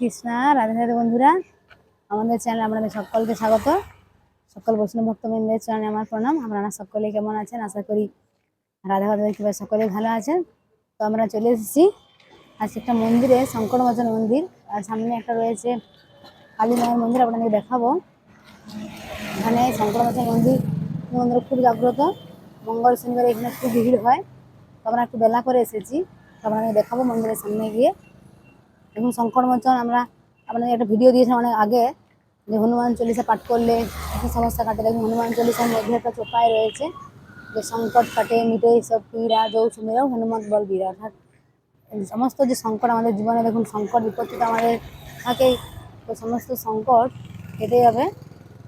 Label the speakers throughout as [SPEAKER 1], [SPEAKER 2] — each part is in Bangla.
[SPEAKER 1] কৃষ্ণা, রাধে রাধে বন্ধুরা। আমাদের চ্যানেলে আপনাদের সকলকে স্বাগত। সকল বৈষ্ণব ভক্তবৃন্দের চ্যানেলে আমার প্রণাম। আপনারা সকলে কেমন আছেন? আশা করি রাধা মাধবের কৃপায় সকলে ভালো আছেন। তো আমরা চলে এসেছি। আজকে একটা মন্দিরে, শঙ্করমোচন মন্দির। আর সামনে একটা রয়েছে কালী মায়ের মন্দির আপনাদের দেখাবো। এখানে শঙ্করমোচন মন্দির মন্দির খুব জাগ্রত। মঙ্গল শনিবার এখানে খুব ভিড় হয়। তো আমরা একটু বেলা করে এসেছি। তো আপনাদের দেখাবো মন্দিরের সামনে গিয়ে। এবং শঙ্কর মোচন আমরা আপনাদের একটা ভিডিও দিয়েছিলাম অনেক আগে, যে হনুমান চল্লিশা পাঠ করলে সমস্যা কাটে? দেখুন, হনুমান চল্লিশার মধ্যে একটা চোপায় রয়েছে, যে সংকট কাটে মিটে সব পীড়া যৌ সুমেরাও হনুমান বল বীরা অর্থাৎ সমস্ত যে সংকট আমাদের জীবনে, দেখুন, সংকট, বিপত্তি তো আমাদের থাকেই। তো সমস্ত সংকট কেটে যাবে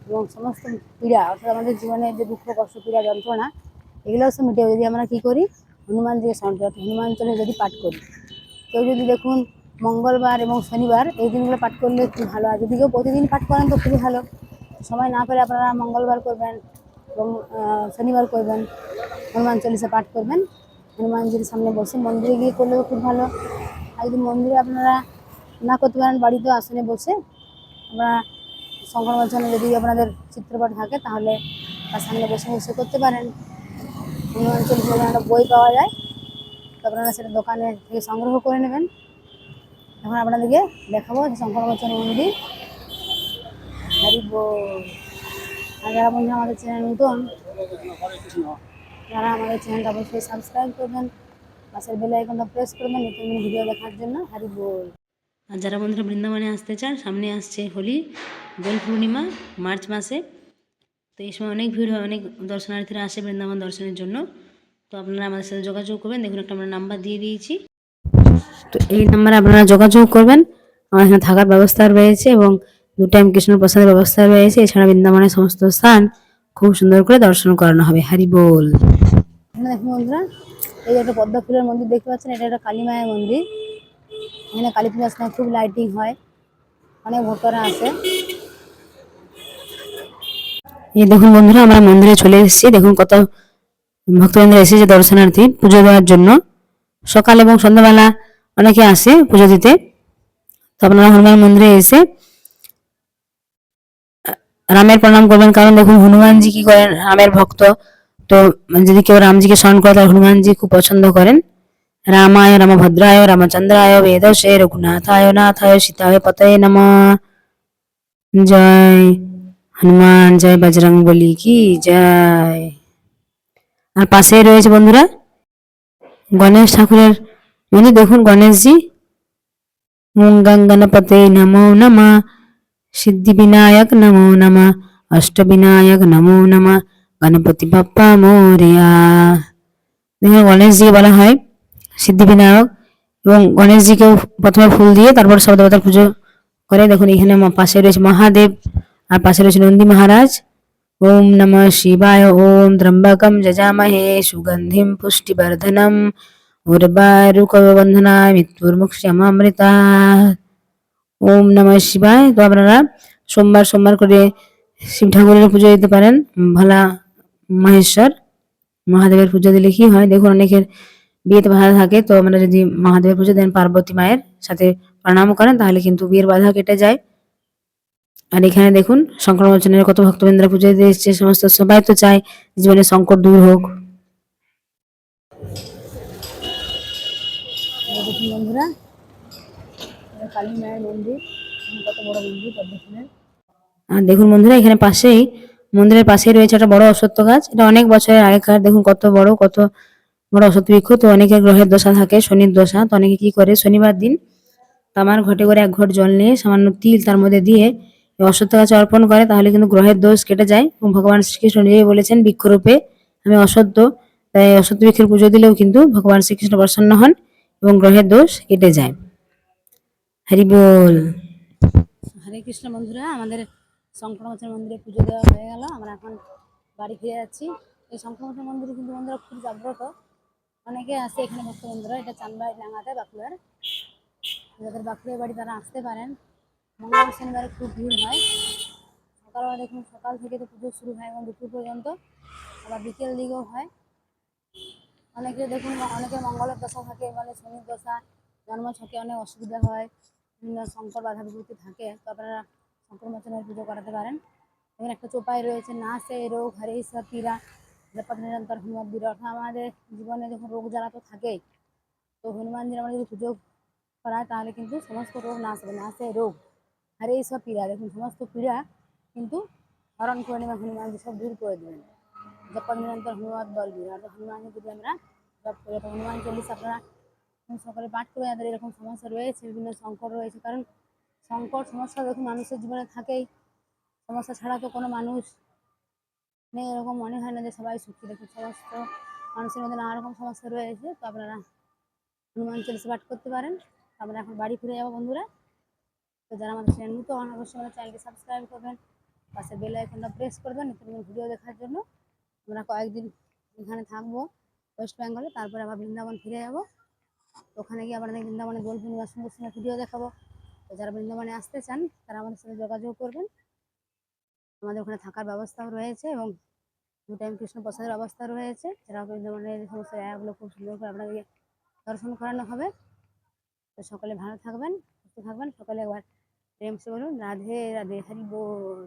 [SPEAKER 1] এবং সমস্ত পীড়া, অর্থাৎ আমাদের জীবনে যে দুঃখ, কষ্ট, পীড়া, যন্ত্রণা এগুলো সব মিটে যদি আমরা কী করি? হনুমান দিয়ে সংকট হনুমান চলে যদি পাঠ করি, কেউ যদি দেখুন মঙ্গলবার এবং শনিবার এই দিনগুলো পাঠ করলে খুব ভালো। আর যদি কেউ প্রতিদিন পাঠ করেন তো খুবই ভালো। সময় না পেলে আপনারা মঙ্গলবার করবেন এবং শনিবার করবেন। হনুমান চল্লিশা পাঠ করবেন। হনুমানজির সামনে বসে মন্দিরে গিয়ে করলেও খুব ভালো। আর যদি মন্দিরে আপনারা না করতে পারেন, বাড়িতেও আসনে বসে আপনারা শঙ্কর মোচনে যদি আপনাদের চিত্রপট থাকে, তাহলে তার সামনে বসে বসে করতে পারেন। হনুমান চল্লিশা একটা বই পাওয়া যায়। তো আপনারা সেটা দোকানে থেকে সংগ্রহ করে নেবেন। এখন আপনাদেরকে দেখাবো যে শঙ্করমোচন মন্দির হরি বল। আর যারা বন্ধু আমাদের চ্যানেল নতুন, যারা আমাদের চ্যানেলটা অবশ্যই সাবস্ক্রাইব করবেন, পাশের বেল আইকনটা প্রেস করবেন, নতুন ভিডিও দেখার জন্য হরি বল
[SPEAKER 2] আর যারা বন্ধুরা বৃন্দাবনে আসতে চান, সামনে আসছে হোলি দোল পূর্ণিমা, মার্চ মাসে। তো এই সময় অনেক ভিড় হয়, অনেক দর্শনার্থীরা আসে বৃন্দাবন দর্শনের জন্য। তো আপনারা আমাদের সাথে যোগাযোগ করবেন। দেখুন, একটা আমরা নাম্বার দিয়ে দিয়েছি। তো এই নাম্বারে আপনারা যোগাযোগ করবেন। আমার এখানে থাকার ব্যবস্থা রয়েছে এবং দু টাইম কৃষ্ণ প্রসাদের ব্যবস্থা রয়েছে। এছাড়া বৃন্দাবনের সমস্ত স্থান খুব সুন্দর করে দর্শন করানো হবে। হারি বল।
[SPEAKER 1] এখানে দেখুন বন্ধুরা এই যে একটা পদ্ম ফুলের মন্দির দেখতে পাচ্ছেন এটা একটা কালী মায়ের মন্দির। এখানে কালী পূজার সময় খুব লাইটিং হয় অনেক ভক্তরা আসে।
[SPEAKER 2] এই দেখুন বন্ধুরা আমরা মন্দিরে চলে এসেছি। দেখুন কত ভক্তবৃন্দ এসেছে দর্শনার্থী পুজো দেওয়ার জন্য। সকাল এবং সন্ধ্যাবেলা অনেকে আসে পুজো দিতে। তো আপনারা হনুমান মন্দিরে এসে, রামের প্রণাম করবেন। কারণ দেখুন, হনুমানজি কি করেন? রামের ভক্ত। তো যদি কেউ রামজিকে স্মরণ করে, তাহলে হনুমানজি খুব পছন্দ করেন। রামায় রামভদ্রায় রামচন্দ্রায় বেদসে রঘুনাথায় নাথায় সীতায় পতয়ে নমঃ। জয় হনুমান, জয় বজরং বলি কি জয়। আর পাশেই রয়েছে বন্ধুরা, গণেশ ঠাকুরের মন্দির দেখুন গণেশজি গণপতে নমো নমঃ সিদ্ধি বিনায়ক নমো নমঃ অষ্ট বিনায়ক নমো নমঃ, গণপতি বাপ্পা মোরিয়া। দেখুন গণেশজি বলা হয় সিদ্ধি বিনায়ক এবং গণেশজিকেও প্রথমে ফুল দিয়ে তারপর সব দেবতার পুজো করে। দেখুন এখানে পাশে রয়েছে মহাদেব, আর পাশে রয়েছে নন্দী মহারাজ। ওম নমঃ শিবায়, ওম ত্রম্বকম যজামহে, সুগন্ধিম পুষ্টিবর্ধনম। উর্বারুকবন্ধনায় মৃত্যুর্মুক্ষমামৃতা ওম নমঃ শিবায় তো আপনারা সোমবার সোমবার করে শিব ঠাকুরের পুজো দিতে পারেন। ভোলা মহেশ্বর মহাদেবের পুজো দিলে কি হয়? দেখুন, অনেকের বিয়েতে বাধা থাকে। তো আমরা যদি মহাদেবের পুজো দেন পার্বতী মায়ের সাথে প্রণাম করেন, তাহলে কিন্তু বিয়ের বাধা কেটে যায়। আর এখানে দেখুন, শঙ্কর কত ভক্তবৃন্দরা পুজো দিতে এসছে, সমস্ত সবাই তো চায় জীবনে সংকট দূর হোক।
[SPEAKER 1] দেখুন বন্ধুরা কালী মায়ের মন্দির কত বড় মন্দির
[SPEAKER 2] আর দেখুন বন্ধুরা, এখানে পাশেই, মন্দিরের পাশেই রয়েছে একটা বড় অশ্বত্থ গাছ। এটা অনেক বছরের আগেকার, দেখুন কত বড় কত বড় অশ্বত্থ বৃক্ষ। তো অনেকের গ্রহের দশা থাকে, শনির দশা। তো অনেকে কি করে, শনিবার দিন তামার ঘটে করে এক ঘট জল নিয়ে সামান্য তিল তার মধ্যে দিয়ে অশ্বত্থ গাছে অর্পণ করে। তাহলে কিন্তু গ্রহের দোষ কেটে যায়। এবং ভগবান শ্রীকৃষ্ণ নিজেই বলেছেন, বৃক্ষরূপে আমি অসত্য তাই অসত্য বৃক্ষের পুজো দিলেও কিন্তু ভগবান শ্রীকৃষ্ণ প্রসন্ন হন। এবং গ্রহের দোষ কেটে যায়। হরি বল।
[SPEAKER 1] হরে কৃষ্ণ বন্ধুরা, আমাদের শঙ্করমোচন মন্দিরে পুজো দেওয়া হয়ে গেল। আমরা এখন বাড়ি ফিরে যাচ্ছি। এই শঙ্করমোচন মন্দিরে কিন্তু বন্ধুরা খুব জাগ্রত। অনেকে আসে এখানে ভক্ত বন্ধুরা, এটা চান্দা ডাঙাতে বাঁকুড়ার। যাদের বাঁকুড়ার বাড়ি তারা আসতে পারেন। মঙ্গল শনিবারে খুব ভিড় হয়। সকালবেলা দেখুন, সকাল থেকে তো পুজো শুরু হয় এবং দুপুর পর্যন্ত। আবার বিকেল দিকেও হয়। অনেকে দেখুন, অনেকে মঙ্গলের দশা থাকে মানে শনির দশা, জন্ম ছকে অনেক অসুবিধা হয়, বিভিন্ন শঙ্কর বাধা বিভূতি থাকে, তো আপনারা শঙ্কর মোচনের পুজো করাতে পারেন। এখানে একটা চোপাই রয়েছে, না সে রোগ, হারে সব পীড়া জপত নিরন্তর হনুমান বীর অর্থাৎ আমাদের জীবনে যখন রোগ জ্বালা তো থাকেই, তো হনুমান হনুমানজির আমরা যদি পুজো করায় তাহলে কিন্তু সমস্ত রোগ নাশ হবে। না সে রোগ, হারে সব পীড়া, দেখুন, সমস্ত পীড়া কিন্তু হরণ করে নেবে হনুমানজি, সব দূর করে দেবেন। জপত নিরন্তর হনুমান বল বীর অর্থাৎ হনুমানজি যদি আমরা জপ করি, তো হনুমান চল্লিশ আপনারা সকলে পাঠ করে যাদের এরকম সমস্যা রয়েছে, বিভিন্ন সংকট রয়েছে। কারণ সংকট, সমস্যা দেখুন মানুষের জীবনে থাকেই। সমস্যা ছাড়া তো কোনো মানুষ নেই। এরকম মনে হয় না যে সবাই সুখী দেখুন সমস্ত মানুষের মধ্যে নানা রকম সমস্যা রয়েছে। তো আপনারা হনুমান চল্লিশ পাঠ করতে পারেন। আমরা এখন বাড়ি ফিরে যাব বন্ধুরা। তো যারা আমাদের চ্যানেল নতুন, অবশ্যই আমাদের চ্যানেলকে সাবস্ক্রাইব করবেন। পাশে বেল আইকনটা প্রেস করবেন। নতুন ভিডিও দেখার জন্য। আমরা কয়েকদিন এখানে থাকব, ওয়েস্ট বেঙ্গলে, তারপরে আবার বৃন্দাবন ফিরে যাব। ওখানে গিয়ে আপনাদের বৃন্দাবনে দোল পূর্ণিমার সুন্দর সুন্দর ভিডিও দেখাবো। তো যারা বৃন্দাবনে আসতে চান, তারা আমাদের সাথে যোগাযোগ করবেন। আমাদের ওখানে থাকার ব্যবস্থাও রয়েছে এবং দু টাইম কৃষ্ণ প্রসাদের ব্যবস্থা রয়েছে। যারা বৃন্দাবনের সমস্ত জায়গাগুলো খুব সুন্দর করে আপনাদেরকে দর্শন করানো হবে। তো সকলে ভালো থাকবেন, সুস্থ থাকবেন। সকলে একবার প্রেম সে বলুন, রাধে রাধে, হরি বল।